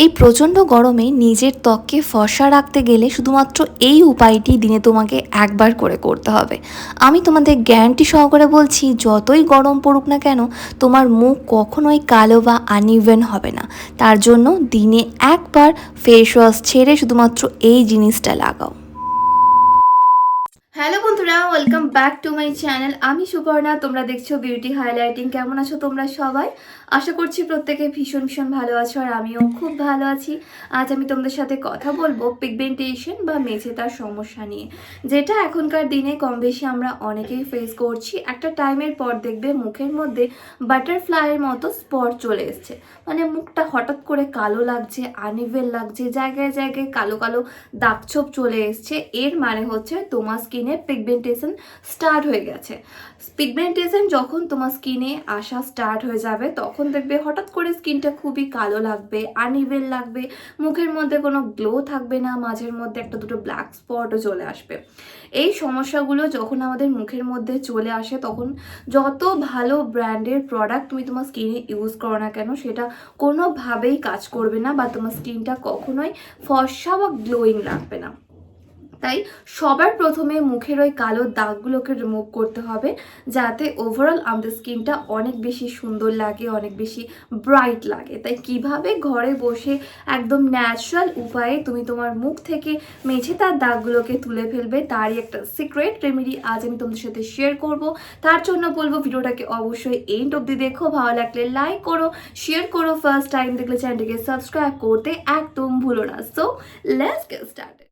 এই প্রচণ্ড গরমে নিজের ত্বককে ফসা রাখতে গেলে শুধুমাত্র এই উপায়টি দিনে তোমাকে একবার করে করতে হবে। আমি তোমাদের গ্যারান্টি সহকারে বলছি, যতই গরম পড়ুক না কেন, তোমার মুখ কখনোই কালো বা আনইভেন হবে না। তার জন্য দিনে একবার ফেস ওয়াশ ছেড়ে শুধুমাত্র এই জিনিসটা লাগাও। হ্যালো বন্ধুরা welcome back to my channel আমি সুপর্ণা তোমরা দেখছ বিউটি হাইলাইটিং কেমন আছো তোমরা সবাই? আশা করছি প্রত্যেকে ভীষণ ভীষণ ভালো আছো আর আমিও খুব ভালো আছি। আজ আমি তোমাদের সাথে কথা বলব পিগমেন্টেশন বা মেঝে তার সমস্যা নিয়ে। যেটা এখনকার দিনে কম বেশি আমরা অনেকেই ফেস করছি। একটা টাইমের পর দেখবে মুখের মধ্যে বাটারফ্লাইয়ের মতো স্পট চলে এসছে। মানে মুখটা হঠাৎ করে কালো লাগছে আনিভেল লাগছে, জায়গায় জায়গায় কালো কালো দাগছোপ চলে এসছে। এর মানে হচ্ছে তোমার স্কিনে পিগমেন্টেশন স্টার্ট হয়ে গেছে। পিগমেন্টেশন যখন তোমার স্কিনে আসা স্টার্ট হয়ে যাবে, তখন দেখবে হঠাৎ করে স্কিনটা খুবই কালো লাগবে আনইভেল লাগবে, মুখের মধ্যে কোনো গ্লো থাকবে না, মাঝের মধ্যে একটা দুটো ব্ল্যাক স্পটও চলে আসবে। এই সমস্যাগুলো যখন আমাদের মুখের মধ্যে চলে আসে, তখন যত ভালো ব্র্যান্ডের প্রোডাক্ট তুমি তোমার স্কিনে ইউজ করো না কেন, সেটা কোনোভাবেই কাজ করবে না বা তোমার স্কিনটা কখনোই ফর্সা বা গ্লোয়িং লাগবে না। তাই সবার প্রথমে মুখের ওই কালো দাগগুলোকে রিমুভ করতে হবে যাতে ওভারঅল আমাদের স্কিনটা অনেক বেশি সুন্দর লাগে, অনেক বেশি ব্রাইট লাগে। তাই কীভাবে ঘরে বসে একদম ন্যাচারাল উপায়ে তুমি তোমার মুখ থেকে মেঝে তার দাগগুলোকে তুলে ফেলবে, তারই একটা সিক্রেট রেমেডি আজ আমি তোমাদের সাথে শেয়ার করব। তার জন্য বলব ভিডিওটাকে অবশ্যই এন্ড অব্দি দেখো, ভালো লাগলে লাইক করো শেয়ার করো ফার্স্ট টাইম দেখলে চ্যানেলটিকে সাবস্ক্রাইব করতে একদম ভুলো না। সো লেটস গেট স্টার্টেড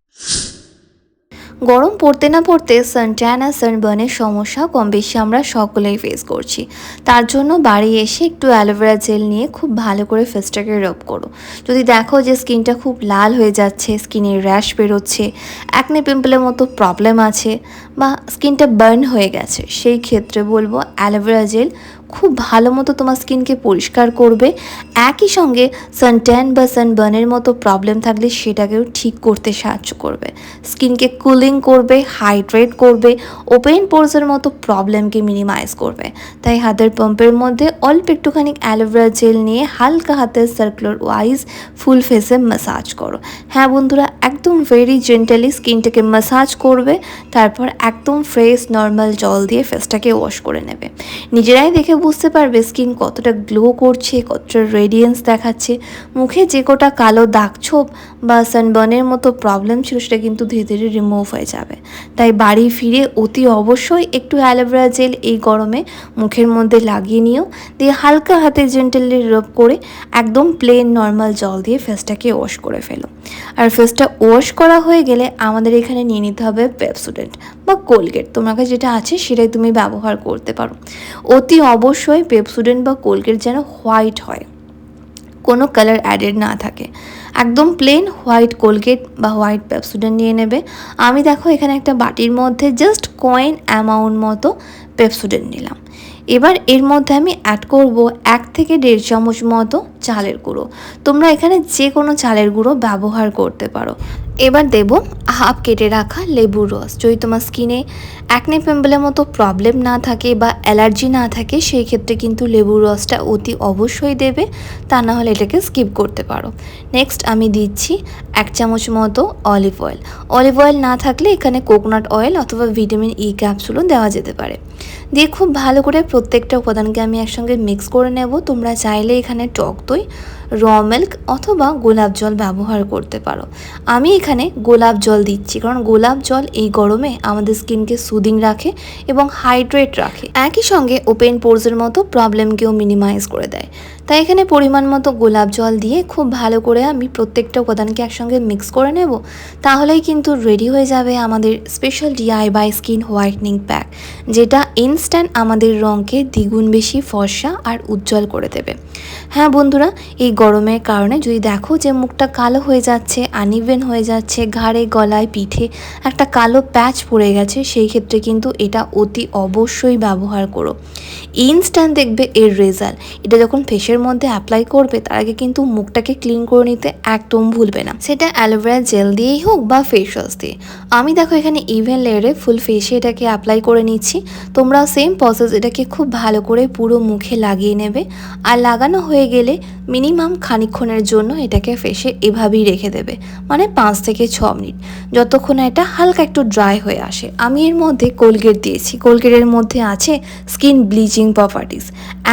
গরম পড়তে না পড়তে সানট্যান আর সানবার্নের সমস্যা কম বেশি আমরা সকলেই ফেস করছি। তার জন্য বাড়ি এসে একটু অ্যালোভেরা জেল নিয়ে খুব ভালো করে ফেসটাকে রব করো। যদি দেখো যে স্কিনটা খুব লাল হয়ে যাচ্ছে স্কিনে র্যাশ বেরোচ্ছে অ্যাকনে পিম্পলের মতো প্রবলেম আছে, বা স্কিনটা বার্ন হয়ে গেছে, সেই ক্ষেত্রে বলব অ্যালোভেরা জেল খুব ভালো মতো তোমার স্কিনকে পরিষ্কার করবে। একই সঙ্গে সানট্যান বা সানবার্নের মতো প্রবলেম থাকলে সেটাকেও ঠিক করতে সাহায্য করবে। স্কিনকে কুলিং করবে হাইড্রেট করবে ওপেন পোর্সের মতো প্রবলেমকে মিনিমাইজ করবে। তাই হাতের পাম্পের মধ্যে অল্প একটুখানি অ্যালোভেরা জেল নিয়ে হালকা হাতের সার্কুলার ওয়াইজ ফুল ফেসে ম্যাসাজ করো। হ্যাঁ বন্ধুরা, একদম ভেরি জেন্টালি স্কিনটাকে ম্যাসাজ করবে, তারপর একদম ফ্রেশ নর্মাল জল দিয়ে ফেসটাকে ওয়াশ করে নেবে। নিজেরাই দেখে বুঝতে পারবে স্কিন কতটা গ্লো করছে, কতটা রেডিয়েন্স দেখাচ্ছে। মুখে যে কোটা কালো দাগছোপ বা সানবার্নের মতো প্রবলেম ছিল, সেটা কিন্তু ধীরে ধীরে রিমুভ হয়ে যাবে। তাই বাড়ি ফিরে অতি অবশ্যই একটু অ্যালোভেরা জেল এই গরমে মুখের মধ্যে লাগিয়ে নিও। দিয়ে হালকা হাতে জেন্টালি রব করে একদম প্লেন নর্মাল জল দিয়ে ফেসটাকে ওয়াশ করে ফেলো। আর ফেসটা ওয়াশ করা হয়ে গেলে আমাদের এখানে নিয়ে নিতে হবে পেপসুডেন্ট বা কোলগেট তোমার কাছে যেটা আছে, সেটাই তুমি ব্যবহার করতে পারো। অতি অবশ্যই পেপসুডেন্ট বা কোলগেট যেন হোয়াইট হয়। কোনো কালার অ্যাডেড না থাকে। একদম প্লেন হোয়াইট কোলগেট বা হোয়াইট পেপসুডেন্ট নিয়ে নেবে। আমি দেখো এখানে একটা বাটির মধ্যে জাস্ট কয়েন অ্যামাউন্ট মতো পেপসুডেন্ট নিলাম। এবার এর মধ্যে আমি অ্যাড করব এক থেকে দেড় চামচ মতো চালের গুঁড়ো। তোমরা এখানে যে কোনো চালের গুঁড়ো ব্যবহার করতে পারো। এবার দেব হাফ কেটে রাখা লেবুর রস। যদি তোমার স্কিনে অ্যাকনে পিম্পলের মতো প্রবলেম না থাকে বা অ্যালার্জি না থাকে, সেই ক্ষেত্রে কিন্তু লেবুর রসটা অতি অবশ্যই দেবে। তা না হলে এটাকে স্কিপ করতে পারো। নেক্সট আমি দিচ্ছি এক চামচ মতো অলিভ অয়েল অলিভ অয়েল না থাকলে এখানে কোকোনাট অয়েল অথবা ভিটামিন ই ক্যাপসুলও দেওয়া যেতে পারে। দিয়ে খুব ভালো করে প্রত্যেকটা উপাদানকে আমি একসঙ্গে মিক্স করে নেব। তোমরা চাইলে এখানে টক দই র মিল্ক অথবা গোলাপ জল ব্যবহার করতে পারো। আমি এখানে গোলাপ জল দিচ্ছি, কারণ গোলাপ জল এই গরমে আমাদের স্কিনকে সুদিং রাখে এবং হাইড্রেট রাখে। একই সঙ্গে ওপেন পোর্সের মতো প্রবলেমকেও মিনিমাইজ করে দেয়। তাই এখানে পরিমাণ মতো গোলাপ জল দিয়ে খুব ভালো করে আমি প্রত্যেকটা উপাদানকে একসঙ্গে মিক্স করে নেব। তাহলেই কিন্তু রেডি হয়ে যাবে আমাদের special DIY skin whitening pack যেটা ইনস্ট্যান্ট আমাদের রঙকে দ্বিগুণ বেশি ফর্সা আর উজ্জ্বল করে দেবে। হ্যাঁ বন্ধুরা, এই গরমের কারণে যদি দেখো যে মুখটা কালো হয়ে যাচ্ছে আনইভেন হয়ে যাচ্ছে, ঘাড়ে, গলায়, পিঠে একটা কালো প্যাচ পড়ে গেছে, সেই ক্ষেত্রে কিন্তু এটা অতি অবশ্যই ব্যবহার করো। ইনস্ট্যান্ট দেখবে এর রেজাল্ট এটা যখন ফেসের মধ্যে অ্যাপ্লাই করবে, তার আগে কিন্তু মুখটাকে ক্লিন করে নিতে একদম ভুলবে না। সেটা অ্যালোভেরা জেল দিয়েই হোক বা ফেস ওয়াশ দিয়ে। আমি দেখো এখানে ইভেন লেয়ারে ফুল ফেসে এটাকে অ্যাপ্লাই করে নিচ্ছি। তোমরা সেম প্রসেস এটাকে খুব ভালো করে পুরো মুখে লাগিয়ে নেবে। আর লাগানো হয়ে গেলে মিনিমাম খানিকক্ষণের জন্য এটাকে ফেসে এভাবেই রেখে দেবে মানে পাঁচ থেকে ছ মিনিট। যতক্ষণ এটা হালকা একটু ড্রাই হয়ে আসে। আমি এর মধ্যে কোলগেট দিয়েছি। কোলগেটের মধ্যে আছে স্কিন ব্লিচিং প্রপার্টিস।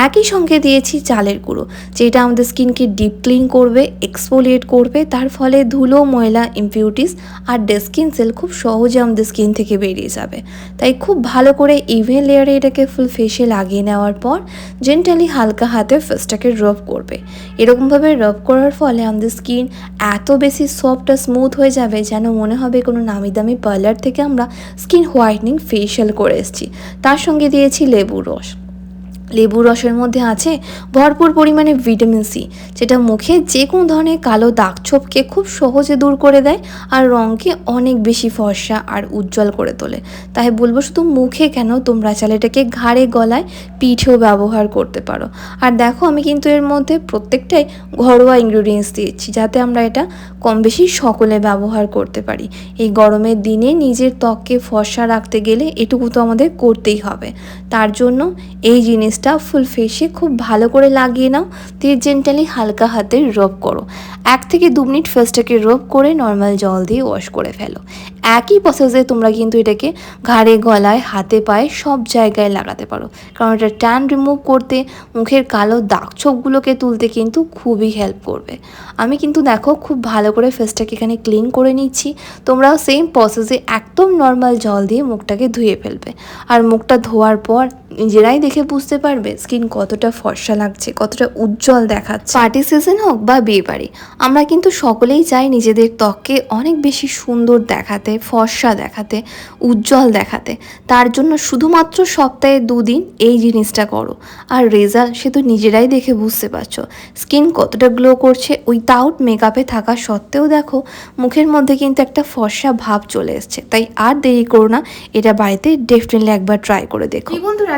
একই সঙ্গে দিয়েছি চালের গুঁড়ো, যেটা আমাদের স্কিনকে ডিপ ক্লিন করবে এক্সফোলিয়েট করবে, তার ফলে ধুলো, ময়লা ইম্পিউরিটিস আর ডেড স্কিন সেল খুব সহজে আমাদের স্কিন থেকে বেরিয়ে যাবে। তাই খুব ভালো করে ইভেন লেয়ারে এটাকে ফুল ফেসে লাগিয়ে নেওয়ার পর জেন্টালি হালকা হাতে ফেসটাকে রব করবে। এরকমভাবে রব করার ফলে আমাদের স্কিন এত বেশি সফট আর স্মুথ হয়ে যাবে যেন মনে হবে কোনো নামি দামি পার্লার থেকে আমরা স্কিন হোয়াইটনিং ফেশিয়াল করে এসেছি। তার সঙ্গে দিয়েছি লেবু রস। লেবুর রসের মধ্যে আছে ভরপুর পরিমাণে ভিটামিন সি, যেটা মুখে যে কোনো ধরনের কালো দাগ ছোপকে খুব সহজে দূর করে দেয় আর রঙকে অনেক বেশি ফর্সা আর উজ্জ্বল করে তোলে। তাই বলব শুধু মুখে কেন তোমরা চাইলে এটাকে ঘাড়ে, গলায়, পিঠেও ব্যবহার করতে পারো। আর দেখো আমি কিন্তু এর মধ্যে প্রত্যেকটাই ঘরোয়া ইনগ্রিডিয়েন্টস দিয়েছি, যাতে আমরা এটা কম বেশি সকলে ব্যবহার করতে পারি। এই গরমের দিনে নিজের ত্বককে ফর্সা রাখতে গেলে এটুকু তো আমাদের করতেই হবে। তার জন্য এই জিনিসটা ফুল ফেসে খুব ভালো করে লাগিয়ে নাও। দিয়ে জেন্টালি হালকা হাতে রব করো। এক থেকে দু মিনিট ফেসটাকে রব করে নর্মাল জল দিয়ে ওয়াশ করে ফেলো। একই প্রসেসে তোমরা কিন্তু এটাকে ঘাড়ে, গলায়, হাতে, পায়ে সব জায়গায় লাগাতে পারো। কারণ এটা ট্যান রিমুভ করতে মুখের কালো দাগ ছোপগুলোকে তুলতে কিন্তু খুবই হেল্প করবে। আমি কিন্তু দেখো খুব ভালো করে ফেসটাকে এখানে ক্লিন করে নিচ্ছি। তোমরাও সেম প্রসেসে একদম নর্মাল জল দিয়ে মুখটাকে ধুয়ে ফেলবে। আর মুখটা ধোয়ার পর নিজেরাই দেখে বুঝতে পারবে স্কিন কতটা ফর্সা লাগছে কতটা উজ্জ্বল দেখাচ্ছে। পার্টি সিজন হোক বা বিয়ে বাড়ি আমরা কিন্তু সকলেই চাই নিজেদের ত্বককে অনেক বেশি সুন্দর দেখাতে ফর্সা দেখাতে উজ্জ্বল দেখাতে। তার জন্য শুধুমাত্র সপ্তাহে দুদিন এই জিনিসটা করো। আর রেজাল্ট সে তো নিজেরাই দেখে বুঝতে পারছ। স্কিন কতটা গ্লো করছে উইথাউট মেকআপে থাকা সত্ত্বেও দেখো মুখের মধ্যে কিন্তু একটা ফর্সা ভাব চলে এসছে। তাই আর দেরি করো না এটা বাড়িতে ডেফিনেটলি একবার ট্রাই করে দেখো। বন্ধুরা